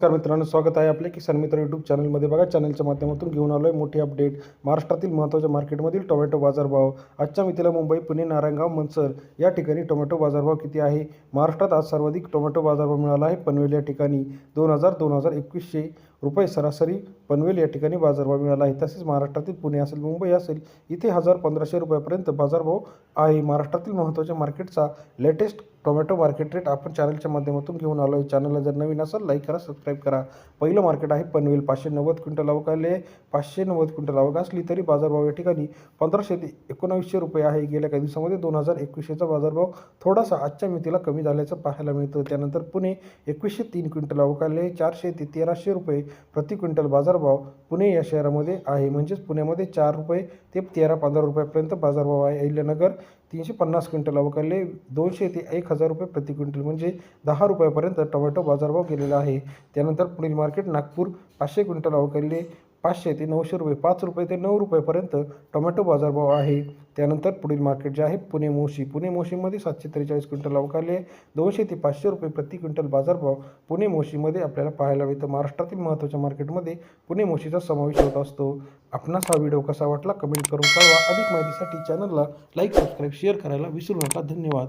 नमस्कार मित्रांनो स्वागत आहे आपले किसान मित्र यूट्यूब चॅनलमध्ये. बघा चॅनलच्या माध्यमातून घेऊन आलो आहे मोठी अपडेट महाराष्ट्रातील महत्त्वाच्या मार्केटमधील टोमॅटो बाजारभाव. आजच्या मितीला मुंबई पुणे नारायणगाव मनसर या ठिकाणी टोमॅटो बाजारभाव किती आहे? महाराष्ट्रात आज सर्वाधिक टोमॅटो बाजारभाव मिळाला आहे पनवेल या ठिकाणी. दोन हजार दोन हजार एकवीसशे रुपये सरासरी पनवेल या ठिकाणी बाजारभाव मिळाला आहे. तसेच महाराष्ट्रातील पुणे असेल मुंबई असेल इथे हजार पंधराशे रुपयापर्यंत बाजारभाव आहे. महाराष्ट्रातील महत्त्वाच्या मार्केटचा लेटेस्ट टोमॅटो मार्केट रेट आपण चॅनलच्या माध्यमातून घेऊन आलो आहे चॅनलला जर नवीन असेल लाईक करा सबस्क्राईब करा. पहिलं मार्केट आहे पनवेल पाचशे नव्वद क्विंटल अवकाले पाचशे नव्वद क्विंटल आवक असली तरी बाजारभाव या ठिकाणी पंधराशे ते एकोणावीसशे रुपये आहे. गेल्या काही दिवसामध्ये दोन हजार एकवीसशेचा बाजारभाव थोडासा आजच्या मितीला कमी झाल्याचं पाहायला मिळतं. त्यानंतर पुणे एकवीसशे तीन क्विंटल अवकाले चारशे ते तेराशे रुपये प्रति क्विंटल बाजारभाव पुणे या शहरामध्ये आहे. म्हणजेच पुण्यामध्ये चार रुपये ते तेरा पंधरा रुपयापर्यंत बाजारभाव आहे. अहिल्यानगर तीनशे पन्नास क्विंटल अवकाले दोनशे ते एक हजार रुपये प्रति क्विंटल म्हणजे दहा रुपयापर्यंत टोमॅटो बाजारभाव गेलेला आहे. त्यानंतर पुढील मार्केट नागपूर पाचशे क्विंटल अवकाले पाचशे ते नऊशे रुपये पाच रुपये ते नऊ रुपयेपर्यंत टोमॅटो बाजारभाव आहे. त्यानंतर पुढील मार्केट जे आहे पुणे मोशी. पुणे मोशीमध्ये सातशे त्रेचाळीस क्विंटल अवकाले दोनशे ते पाचशे रुपये प्रति क्विंटल बाजारभाव पुणे मोशीमध्ये आपल्याला पाहायला मिळतं. महाराष्ट्रातील महत्त्वाच्या मार्केटमध्ये पुणे मोशीचा समावेश होत असतो. आपणास हा व्हिडिओ कसा वाटला कमेंट करून कळवा. अधिक माहितीसाठी चॅनलला लाईक सबस्क्राईब शेअर करायला विसरू नका. धन्यवाद.